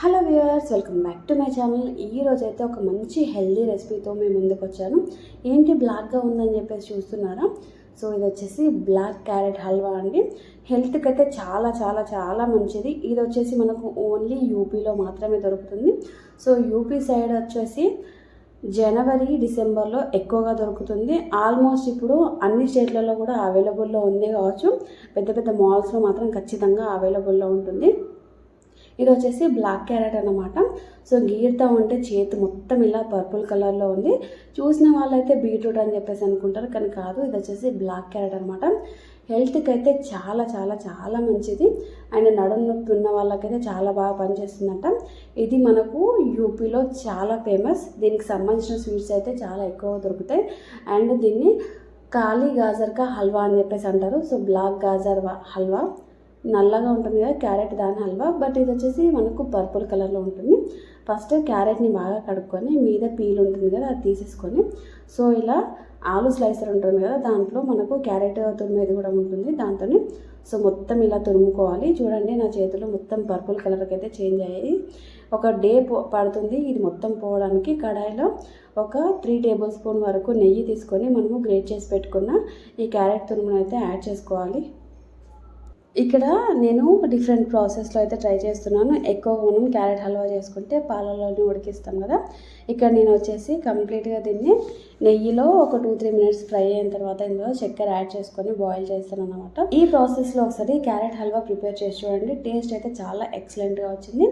Hello viewers welcome back to my channel. ఈ రోజైతే అయితే ఒక మంచి హెల్దీ రెసిపీతో మేము ముందుకు వచ్చాను. ఏంటి బ్లాక్గా ఉందని చెప్పేసి చూస్తున్నారా? సో ఇది వచ్చేసి బ్లాక్ క్యారెట్ హల్వా అండి. హెల్త్కి అయితే చాలా చాలా చాలా మంచిది. ఇది వచ్చేసి మనకు ఓన్లీ యూపీలో మాత్రమే దొరుకుతుంది. సో యూపీ సైడ్ వచ్చేసి జనవరి డిసెంబర్లో ఎక్కువగా దొరుకుతుంది. ఆల్మోస్ట్ ఇప్పుడు అన్ని స్టేట్లలో కూడా అవైలబుల్లో ఉంది కావచ్చు. పెద్ద పెద్ద మాల్స్లో మాత్రం ఖచ్చితంగా అవైలబుల్లో ఉంటుంది. ఇది వచ్చేసి బ్లాక్ క్యారెట్ అనమాట సో గీరుతా ఉంటే చేతి మొత్తం ఇలా పర్పుల్ కలర్లో ఉంది. చూసిన వాళ్ళైతే బీట్రూట్ అని చెప్పేసి అనుకుంటారు కానీ కాదు ఇది వచ్చేసి బ్లాక్ క్యారెట్ అనమాట హెల్త్కి అయితే చాలా చాలా చాలా మంచిది. అండ్ నడుం నొప్పి ఉన్న వాళ్ళకైతే చాలా బాగా పనిచేస్తుందంట. ఇది మనకు యూపీలో చాలా ఫేమస్ దీనికి సంబంధించిన స్వీట్స్ అయితే చాలా ఎక్కువ దొరుకుతాయి. అండ్ దీన్ని కాళీ గాజర్కా హల్వా అని చెప్పేసి అంటారు. So black gajar halwa. నల్లగా ఉంటుంది కదా క్యారెట్ దాని హల్వా. బట్ ఇది వచ్చేసి మనకు పర్పుల్ కలర్లో ఉంటుంది. ఫస్ట్ క్యారెట్ని బాగా కడుక్కొని మీద పీల్ ఉంటుంది కదా అది తీసేసుకొని. సో ఇలా ఆలు స్లైసర్ ఉంటుంది కదా దాంట్లో మనకు క్యారెట్ తురిమేది కూడా ఉంటుంది దాంతో సో మొత్తం ఇలా తురుముకోవాలి. చూడండి నా చేతిలో మొత్తం పర్పుల్ కలర్కి అయితే చేంజ్ అయ్యాయి. ఒక డే పడుతుంది ఇది మొత్తం పోవడానికి. కడాయిలో ఒక త్రీ టేబుల్ స్పూన్ వరకు నెయ్యి తీసుకొని మనము గ్రేట్ చేసి పెట్టుకున్న ఈ క్యారెట్ తురుమును అయితే యాడ్ చేసుకోవాలి. ఇక్కడ నేను డిఫరెంట్ ప్రాసెస్లో అయితే ట్రై చేస్తున్నాను. ఎక్కువ మనం క్యారెట్ హల్వా చేసుకుంటే పాలలోనే ఉడికిస్తాం కదా. ఇక్కడ నేను వచ్చేసి కంప్లీట్గా దీన్ని నెయ్యిలో ఒక టూ త్రీ మినిట్స్ ఫ్రై అయిన తర్వాత ఇందులో చక్కెర యాడ్ చేసుకొని బాయిల్ చేస్తాను అనమాట ఈ ప్రాసెస్లో ఒకసారి క్యారెట్ హల్వా ప్రిపేర్ చేసి చూడండి. టేస్ట్ అయితే చాలా ఎక్సలెంట్గా వచ్చింది.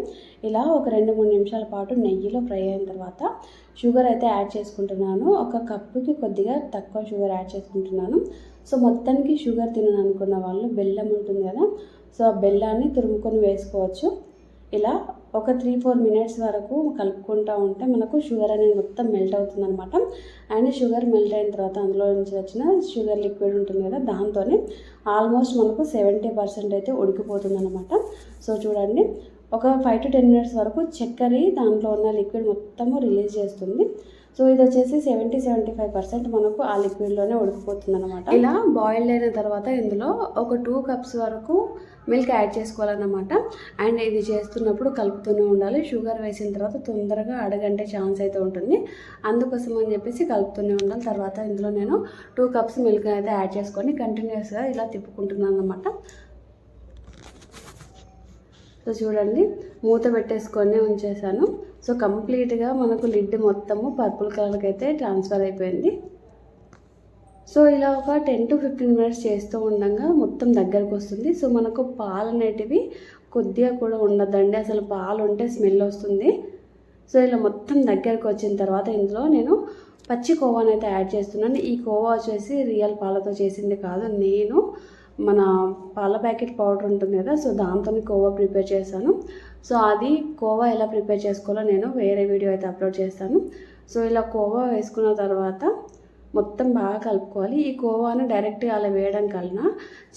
ఇలా ఒక రెండు మూడు నిమిషాల పాటు నెయ్యిలో ఫ్రై అయిన తర్వాత షుగర్ అయితే యాడ్ చేసుకుంటున్నాను. ఒక కప్పుకి కొద్దిగా తక్కువ షుగర్ యాడ్ చేసుకుంటున్నాను. సో మొత్తానికి షుగర్ తినను అనుకున్న వాళ్ళు బెల్లం ఉంటుంది కదా సో ఆ బెల్లాన్ని తురుముకొని వేసుకోవచ్చు. ఇలా ఒక త్రీ ఫోర్ మినిట్స్ వరకు కలుపుకుంటూ ఉంటే మనకు షుగర్ అనేది మొత్తం మెల్ట్ అవుతుంది అనమాట అండ్ షుగర్ మెల్ట్ అయిన తర్వాత అందులో నుంచి వచ్చిన షుగర్ లిక్విడ్ ఉంటుంది కదా దాంతోనే ఆల్మోస్ట్ మనకు సెవెంటీ పర్సెంట్ అయితే ఉడికిపోతుంది అనమాట సో చూడండి. ఒక ఫైవ్ టు టెన్ మినిట్స్ వరకు చక్కెర దాంట్లో ఉన్న లిక్విడ్ మొత్తము రిలీజ్ చేస్తుంది. సో ఇది వచ్చేసి సెవెంటీ సెవెంటీ ఫైవ్ పర్సెంట్ మనకు ఆ లిక్విడ్లోనే ఉడికిపోతుంది అనమాట ఇలా బాయిల్డ్ అయిన తర్వాత ఇందులో ఒక టూ కప్స్ వరకు మిల్క్ యాడ్ చేసుకోవాలన్నమాట. అండ్ ఇది చేస్తున్నప్పుడు కలుపుతూనే ఉండాలి. షుగర్ వేసిన తర్వాత తొందరగా అడగంటే ఛాన్స్ అయితే ఉంటుంది. అందుకోసం అని చెప్పేసి కలుపుతూనే ఉండాలి. తర్వాత ఇందులో నేను టూ కప్స్ మిల్క్ అయితే యాడ్ చేసుకొని కంటిన్యూస్గా ఇలా తిప్పుకుంటున్నాను అనమాట సో చూడండి మూత పెట్టేసుకొని ఉంచేసాను సో కంప్లీట్గా మనకు లిడ్ మొత్తము పర్పుల్ కలర్కి అయితే ట్రాన్స్ఫర్ అయిపోయింది. సో ఇలా ఒక టెన్ టు ఫిఫ్టీన్ మినిట్స్ చేస్తూ ఉండగా మొత్తం దగ్గరకు వస్తుంది సో మనకు పాలు అనేటివి కొద్దిగా కూడా ఉండదండి. అసలు పాలు ఉంటే స్మెల్ వస్తుంది. సో ఇలా మొత్తం దగ్గరకు వచ్చిన తర్వాత ఇందులో నేను పచ్చి కోవాని అయితే యాడ్ చేస్తున్నాను. ఈ కోవా వచ్చేసి రియల్ పాలతో చేసింది కాదు నేను మన పాల ప్యాకెట్ పౌడర్ ఉంటుంది కదా సో దాంతో కోవా ప్రిపేర్ చేశాను. సో అది కోవా ఎలా ప్రిపేర్ చేసుకోవాలో నేను వేరే వీడియో అయితే అప్లోడ్ చేస్తాను. సో ఇలా కోవా వేసుకున్న తర్వాత మొత్తం బాగా కలుపుకోవాలి. ఈ కోవాను డైరెక్ట్గా అలా వేయడం కలన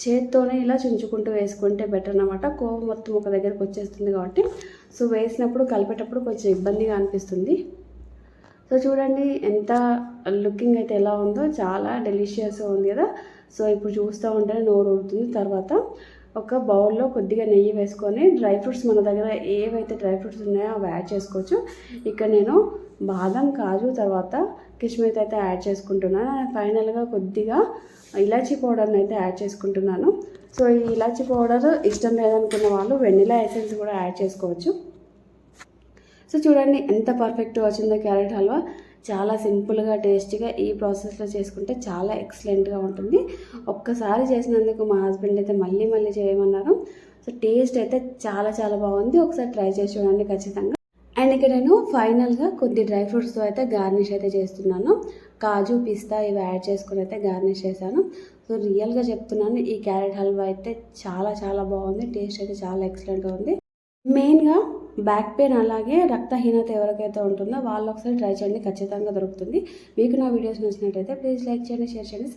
చేత్తోనే ఇలా చుంచుకుంటూ వేసుకుంటే బెటర్ అనమాట కోవా మొత్తం ఒక దగ్గరకు వచ్చేస్తుంది కాబట్టి సో వేసినప్పుడు కలిపేటప్పుడు కొంచెం ఇబ్బందిగా అనిపిస్తుంది. సో చూడండి ఎంత లుకింగ్ అయితే ఎలా ఉందో చాలా డెలిషియస్గా ఉంది కదా. సో ఇప్పుడు చూస్తూ ఉంటే నోరు ఉడుతుంది తర్వాత ఒక బౌల్లో కొద్దిగా నెయ్యి వేసుకొని డ్రై ఫ్రూట్స్ మన దగ్గర ఏవైతే డ్రై ఫ్రూట్స్ ఉన్నాయో అవి యాడ్ చేసుకోవచ్చు. ఇక్కడ నేను బాదం కాజు తర్వాత కిష్మిత్ అయితే యాడ్ చేసుకుంటున్నాను. ఫైనల్గా కొద్దిగా ఇలాచీ పౌడర్ని అయితే యాడ్ చేసుకుంటున్నాను. సో ఈ ఇలాచీ పౌడర్ ఇష్టం లేదనుకున్న వాళ్ళు వెనిలా ఎసెన్స్ కూడా యాడ్ చేసుకోవచ్చు. సో చూడండి ఎంత పర్ఫెక్ట్ వచ్చిందో క్యారెట్ హల్వా. చాలా సింపుల్గా టేస్టీగా ఈ ప్రాసెస్లో చేసుకుంటే చాలా ఎక్సలెంట్గా ఉంటుంది. ఒక్కసారి చేసినందుకు మా హస్బెండ్ అయితే మళ్ళీ మళ్ళీ చేయమన్నారు. సో టేస్ట్ అయితే చాలా చాలా బాగుంది. ఒకసారి ట్రై చేసి చూడండి ఖచ్చితంగా. అండ్ ఇక్కడ నేను ఫైనల్గా కొద్ది డ్రై ఫ్రూట్స్తో అయితే గార్నిష్ అయితే చేస్తున్నాను. కాజు పిస్తా ఇవి యాడ్ చేసుకుని అయితే గార్నిష్ చేశాను. సో రియల్గా చెప్తున్నాను ఈ క్యారెట్ హల్వా అయితే చాలా చాలా బాగుంది. టేస్ట్ అయితే చాలా ఎక్సలెంట్గా ఉంది. మెయిన్గా బ్యాక్ పెయిన్ అలాగే రక్తహీనత ఎవరికైతే ఉంటుందో వాళ్ళు ఒకసారి ట్రై చేయండి ఖచ్చితంగా దొరుకుతుంది. మీకు నా వీడియోస్ నచ్చినట్టయితే ప్లీజ్ లైక్ చేయండి షేర్ చేయండి